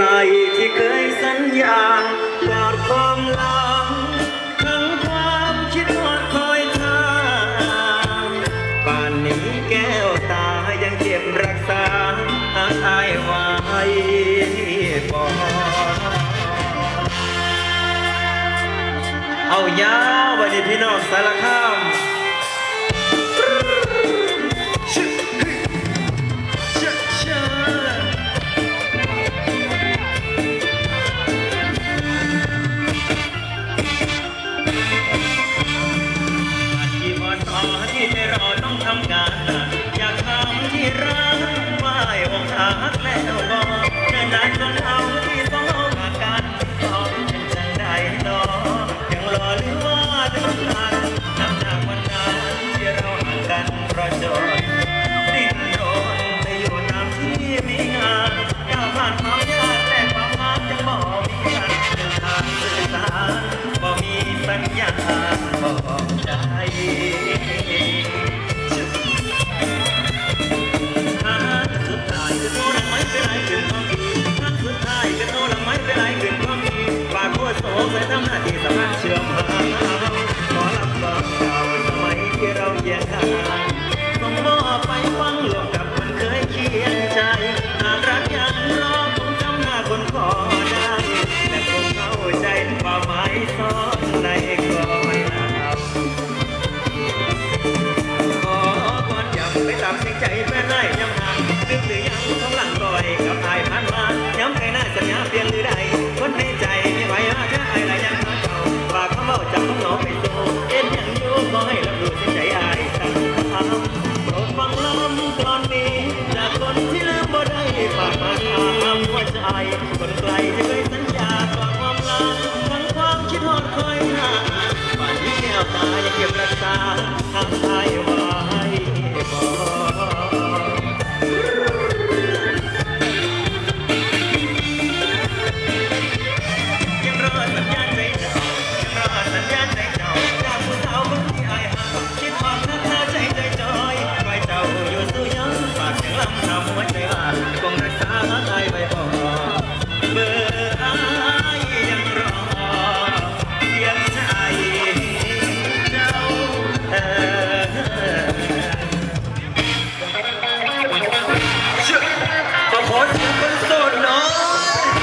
ลที่เคยสัญญาฝากความหลังทั้งความคิดวดคอยทางป่านนี้แก้วตายังเก็บรักษาอาไว้บเอายาววันนพี่น้องสารคาม อย่างบอกได้ทางสุดท้ายก็โน่นไม่เป็นไรถึงความดีทางสุดท้ายก็โน่นไม่เป็นไรถึงความดีฝากหัวโสไปทำหน้าที่สะพานเชื่อมหาขอรับบอกเราสมัยที่เราแยกทาง Thank so nice.